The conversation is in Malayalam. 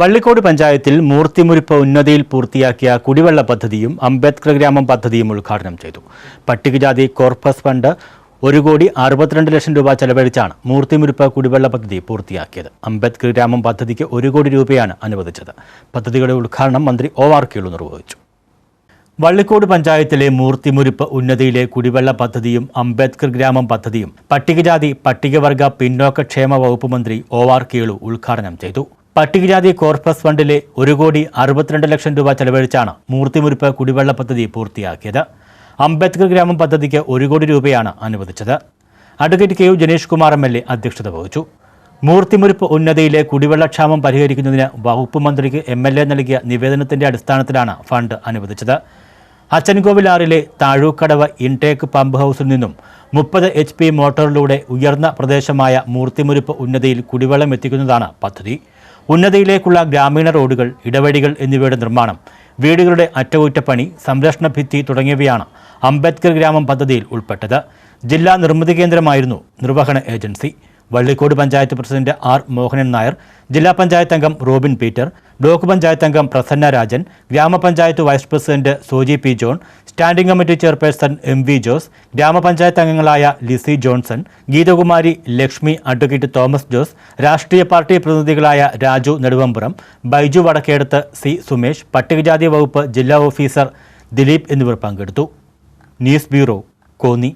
വള്ളിക്കോട് പഞ്ചായത്തിൽ മൂർത്തിമുരിപ്പ് ഉന്നതിയിൽ പൂർത്തിയാക്കിയ കുടിവെള്ള പദ്ധതിയും അംബേദ്കർ ഗ്രാമം പദ്ധതിയും ഉദ്ഘാടനം ചെയ്തു. പട്ടികജാതി കോർപ്പസ് ഫണ്ട് ഒരു കോടി അറുപത്തിരണ്ട് ലക്ഷം രൂപ ചെലവഴിച്ചാണ് മൂർത്തിമുരിപ്പ് കുടിവെള്ള പദ്ധതി പൂർത്തിയാക്കിയത്. അംബേദ്കർ ഗ്രാമം പദ്ധതിക്ക് ഒരു കോടി രൂപയാണ് അനുവദിച്ചത്. പദ്ധതികളുടെ ഉദ്ഘാടനം മന്ത്രി ഒ ആർ കേളു നിർവഹിച്ചു. വള്ളിക്കോട് പഞ്ചായത്തിലെ മൂർത്തിമുരിപ്പ് ഉന്നതിയിലെ കുടിവെള്ള പദ്ധതിയും അംബേദ്കർ ഗ്രാമം പദ്ധതിയും പട്ടികജാതി പട്ടികവർഗ പിന്നോക്ക ക്ഷേമ വകുപ്പ് മന്ത്രി ഒ ആർ കേളു ഉദ്ഘാടനം ചെയ്തു. പട്ടികജാതി കോർപ്പസ് ഫണ്ടിലെ ഒരു കോടി അറുപത്തിരണ്ട് ലക്ഷം രൂപ ചെലവഴിച്ചാണ് മൂർത്തിമുരിപ്പ് കുടിവെള്ള പദ്ധതി പൂർത്തിയാക്കിയത്. അംബേദ്കർ ഗ്രാമം പദ്ധതിക്ക് ഒരു കോടി രൂപയാണ് അനുവദിച്ചത്. Advocate K U Janeesh Kumar M L A അധ്യക്ഷത വഹിച്ചു. മൂർത്തിമുരിപ്പ് ഉന്നതിയിലെ കുടിവെള്ളക്ഷാമം പരിഹരിക്കുന്നതിന് വകുപ്പ് മന്ത്രിക്ക് എം എൽ എ നൽകിയ നിവേദനത്തിന്റെ അടിസ്ഥാനത്തിലാണ് ഫണ്ട് അനുവദിച്ചത്. അച്ചൻകോവിലാറിലെ താഴൂക്കടവ് ഇൻടേക്ക് പമ്പ് ഹൗസിൽ നിന്നും മുപ്പത് എച്ച് പി മോട്ടോറിലൂടെ ഉയർന്ന പ്രദേശമായ മൂർത്തിമുരിപ്പ് ഉന്നതിയിൽ കുടിവെള്ളം എത്തിക്കുന്നതാണ് പദ്ധതി. ഉന്നതിയിലേക്കുള്ള ഗ്രാമീണ റോഡുകൾ ഇടവഴികൾ എന്നിവയുടെ നിർമ്മാണം വീടുകളുടെ അറ്റകുറ്റപ്പണി സംരക്ഷണ ഭിത്തി തുടങ്ങിയവയാണ് അംബേദ്കർ ഗ്രാമം പദ്ധതിയിൽ ഉൾപ്പെട്ടത്. ജില്ലാ നിർമ്മിതി കേന്ദ്രമായിരുന്നു നിർവഹണ agency. Vallikode panchayat president R Mohanan Nair ജില്ലാ പഞ്ചായത്ത് അംഗം റോബിൻ പീറ്റർ ബ്ലോക്ക് പഞ്ചായത്ത് അംഗം പ്രസന്ന രാജൻ ഗ്രാമപഞ്ചായത്ത് vice president Soji P John standing committee chairperson M V Jose ഗ്രാമപഞ്ചായത്ത് അംഗങ്ങളായ Lissy Johnson Geethakumari Lakshmi advocate Thomas Jose രാഷ്ട്രീയ പാർട്ടി പ്രതിനിധികളായ രാജു നെടുവമ്പുറം ബൈജു വടക്കേടത്ത് സി സുമേഷ് പട്ടികജാതി വകുപ്പ് ജില്ലാ ഓഫീസർ ദിലീപ് എന്നിവർ പങ്കെടുത്തു. News bureau Konni.